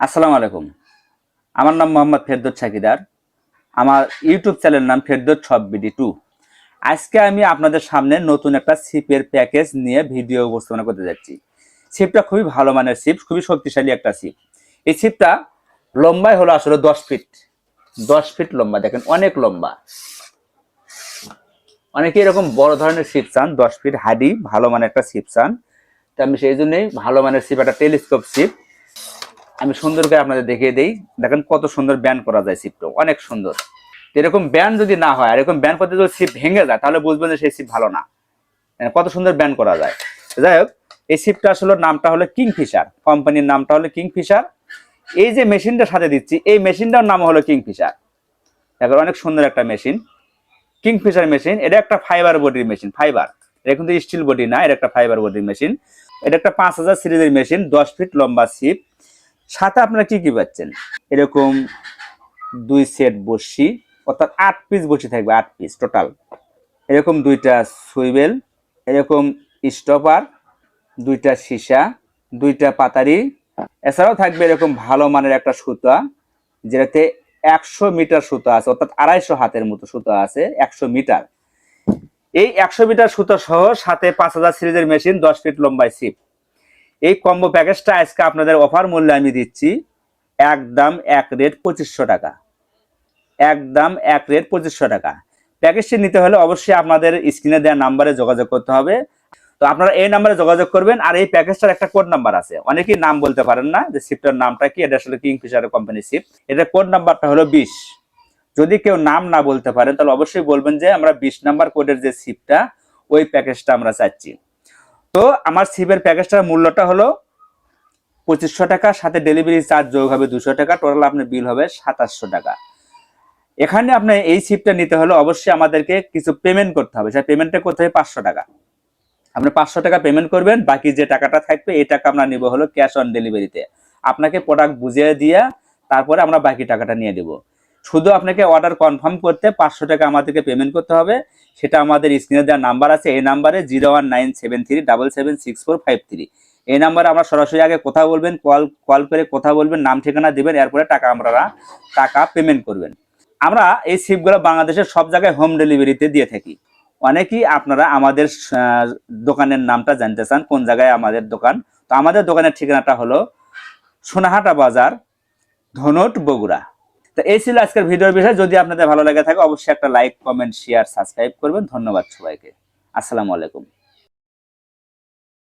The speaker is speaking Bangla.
আসসালামু আলাইকুম। আমার নাম মোহাম্মদ ফেরদৌস সাকিদার। আমার ইউটিউব চ্যানেল নাম ফেরদৌস ছব বিডি টু। আজকে আমি আপনাদের সামনে নতুন একটা সিপের প্যাকেজ নিয়ে ভিডিও উপস্থাপনা করতে যাচ্ছি। সিপটা খুবই ভালো মানের সিপ, খুবই শক্তিশালী একটা সিপ। এই সিপটা লম্বাই হলো আসলে দশ ফিট। দশ ফিট লম্বা, দেখেন অনেক লম্বা। অনেকে এরকম বড় ধরনের সিপ চান, দশ ফিট হাডি, ভালো মানের একটা সিপ চান। তো আমি সেই জন্যই ভালো মানের সিপ, একটা টেলিস্কোপ সিপ আমি সুন্দর করে আপনাদের দেখিয়ে দেই। দেখেন কত সুন্দর ব্যান করা যায় সিপটা অনেক সুন্দর। এরকম ব্যান যদি না হয় এরকম ব্যান করতে যদি সিপ ভেঙে যায়, তাহলে বুঝবেন যে সেই সিপ ভালো না। মানে কত সুন্দর ব্যান করা যায়। যাই হোক, এই সিপটা আসলে নামটা হলো কিংফিশার। কোম্পানির নামটা হলো কিংফিশার। এই যে মেশিনটা সাথে দিচ্ছি, এই মেশিনটার নাম হলো কিংফিশার। দেখো অনেক সুন্দর একটা মেশিন। কিংফিশার মেশিন, এটা একটা ফাইবার বডির মেশিন ফাইবার এটা কিন্তু স্টিল বডি না, এটা একটা ফাইবার বডির মেশিন। এটা একটা পাঁচ হাজার সিরিজের মেশিন, দশ ফিট লম্বা সিপ সাথে আপনারা কি কি পাচ্ছেন? এরকম দুই সেট বসি অর্থাৎ আট পিস বসি থাকবে, আট পিস টোটাল এরকম দুইটা সুইবেল, এরকম স্টপার দুইটা সীসা, দুইটা পাতারি। এছাড়াও থাকবে এরকম ভালো মানের একটা সুতা, যেটাতে একশো মিটার সুতা আছে, অর্থাৎ আড়াইশো হাতের মতো সুতা আছে, একশো মিটার। এই একশো মিটার সুতা সহ সাথে পাঁচ হাজার সিরিজের মেশিন, দশ ফিট লম্বায় সিপ এই কম্বো প্যাকেজটা আজকে আপনাদের অফার মূল্যে আমি দিচ্ছি একদম এক রেট পঁচিশশো টাকা। একদম এক রেট পঁচিশশো টাকা। প্যাকেজটি নিতে হলে অবশ্যই আপনাদের স্ক্রিনে দেওয়া নাম্বারে যোগাযোগ করতে হবে। তো আপনারা এই নাম্বারে যোগাযোগ করবেন আর এই প্যাকেজটার একটা কোড নাম্বার আছে। অনেকেই নাম বলতে পারেন না যে শিপটার নামটা কি, এটা আসলে কিংফিশার কোম্পানি শিপ এটা কোড নাম্বারটা হলো বিশ। যদি কেউ নাম না বলতে পারেন তাহলে অবশ্যই বলবেন যে আমরা বিশ নাম্বার কোডের যে শিপটা ওই প্যাকেজটা আমরা চাচ্ছি। তো আমার সিপের প্যাকেজটার মূল্যটা হলো পঁচিশশো টাকা, সাথে ডেলিভারি চার্জ যোগ হবে দুশো টাকা। টোটাল আপনার বিল হবে সাতাশশো টাকা। এখানে আপনি এই সিপটা নিতে হলে অবশ্যই আমাদেরকে কিছু পেমেন্ট করতে হবে। সেই পেমেন্টটা করতে হবে পাঁচশো টাকা। আপনি পাঁচশো টাকা পেমেন্ট করবেন, বাকি যে টাকাটা থাকবে, এই টাকা আমরা নিব হলো ক্যাশ অন ডেলিভারিতে আপনাকে প্রোডাক্ট বুঝিয়ে দিয়ে তারপরে আমরা বাকি টাকাটা নিয়ে দেবো শুধু আপনাকে অর্ডার কনফার্ম করতে পাঁচশো টাকা আমাদেরকে পেমেন্ট করতে হবে। সেটা আমাদের স্ক্রিনে দেওয়ার নাম্বার আছে। এই নাম্বারে zero one nine seven three double seven six four five three এই নাম্বারে আমরা সরাসরি আগে কথা বলবেন কল কল করে কথা বলবেন, নাম, ঠিকানা দেবেন, এরপরে টাকা আমরা টাকা পেমেন্ট করবেন। আমরা এই সিপগুলো বাংলাদেশের সব জায়গায় হোম ডেলিভারিতে দিয়ে থাকি। অনেকেই আপনারা আমাদের দোকানের নামটা জানতে চান, কোন জায়গায় আমাদের দোকান। তো আমাদের দোকানের ঠিকানাটা হলো সোনাহাটা বাজার, ধনট বগুড়া। তো এই ছিল আজকের ভিডিওর বিষয়। যদি আপনাদের ভালো লাগে থাকে, অবশ্যই একটা লাইক কমেন্ট শেয়ার সাবস্ক্রাইব করবেন। ধন্যবাদ সবাইকে। আসসালামু আলাইকুম।